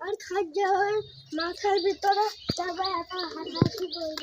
আর খাদ্যর মাথার ভিতরে তারপরে এখন হাঁটাহাঁটি করব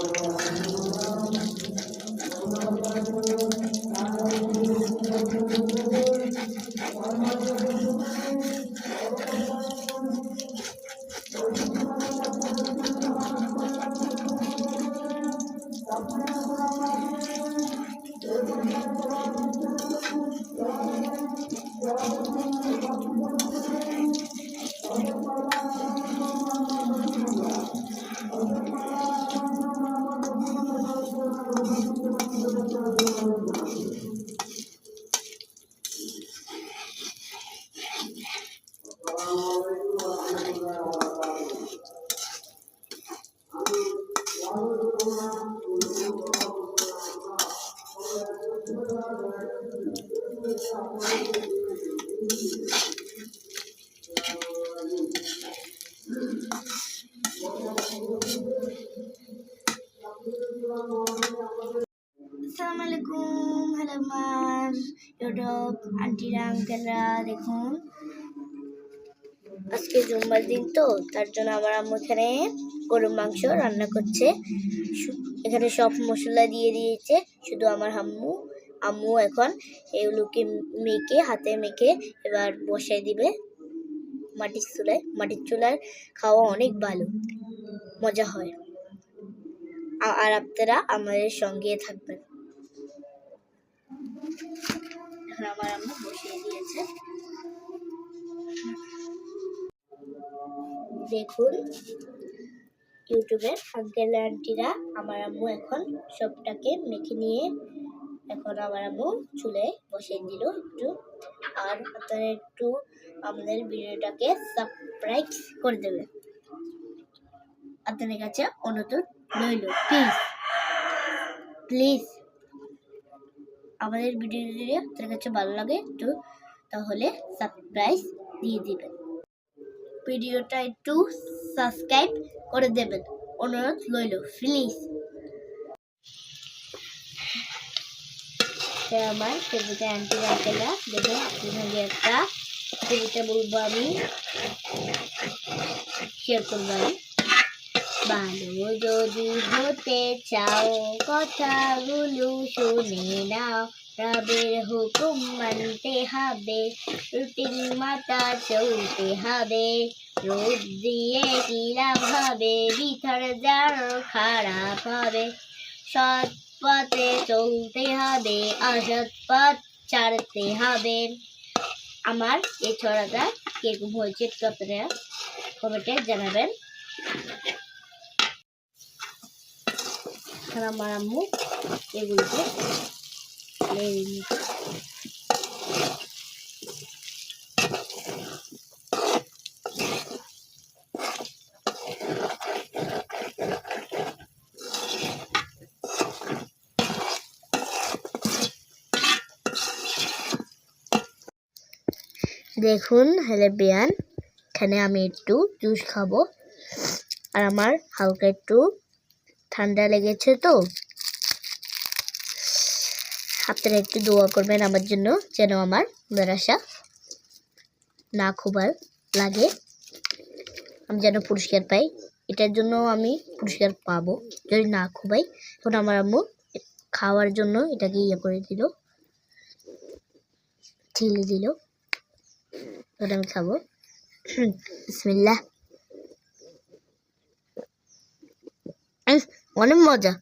আসসালামু আলাইকুম হ্যালো আমার ইউটিউব আন্টিরা আঙ্কেলরা দেখুন। আজকে জুম্মার দিন তো, তার জন্য আমার আম্মু এখানে। গরুর মাংস রান্না করছে। এখানে সব মশলা দিয়ে দিয়েছে। শুধু আমার আম্মু। আম্মু এখন এগুলোকে মেখে, হাতে মেখে এবার বসাই দিবে। মাটির চুলায়। মাটির চুলার খাওয়া অনেক ভালো। মজা হয়। আর আপনারা আমাদের সঙ্গে থাকবেন। আমার আম্মু বসিয়ে দিয়েছে। দেখুন। ইউটিউবের আঙ্কেল আন্টিরা, আমার আম্মু এখন সবটাকে মেখে নিয়ে এখন আমার আম্মু চুলে বসিয়ে দিল একটু। আর আপনারা একটু আমাদের ভিডিওটাকে সাবস্ক্রাইব করে দেবেন আপনাদের কাছে অনুরোধ রইল প্লিজ প্লিজ আমাদের ভিডিও যদি আপনার কাছে ভালো লাগে একটু, তাহলে সাবস্ক্রাইব দিয়ে দিবেন। ভিডিওটা একটু সাবস্ক্রাইব করে দেবেন। অনুরোধ রইল প্লিজ আমার ফেসবুকে আন্টি আঙ্কেলরা দেখুন আপনাদের একটা কবিতা বলব আমি। শেয়ার করব আমি। ভালো যদি হতে চাও, কথাগুলো শুনে নাও। রবের হুকুম মানতে হবে, রুটিন মাতা চলতে হবে, রোদ দিয়ে কি লাভ হবে যার খারাপ হবে, সৎ পথে চলতে হবে, অসৎ পথ ছাড়তে হবে। আমার এই ছড়াটা কীরকম হয়েছে আপনারা কমেন্টে জানাবেন। আমার আম্মু এগুলোকে লেগে দেখুন, হ্যালো বিয়ান। এখানে আমি একটু জুস খাব। আর আমার হালকা একটু ঠান্ডা লেগেছে তো। আপনারা একটু দোয়া করবেন আমার জন্য, যেন আমার নিরাশা না খুবার লাগে। আমি যেন পুরস্কার পাই। এটার জন্য আমি পুরস্কার পাবো, যদি না খুবাই। তখন আমার আম্মু খাওয়ার জন্য এটাকে ইয়ে করে দিল। ঠেলে দিল। ওটা আমি খাব। বিসমিল্লাহ। অনেক মজা।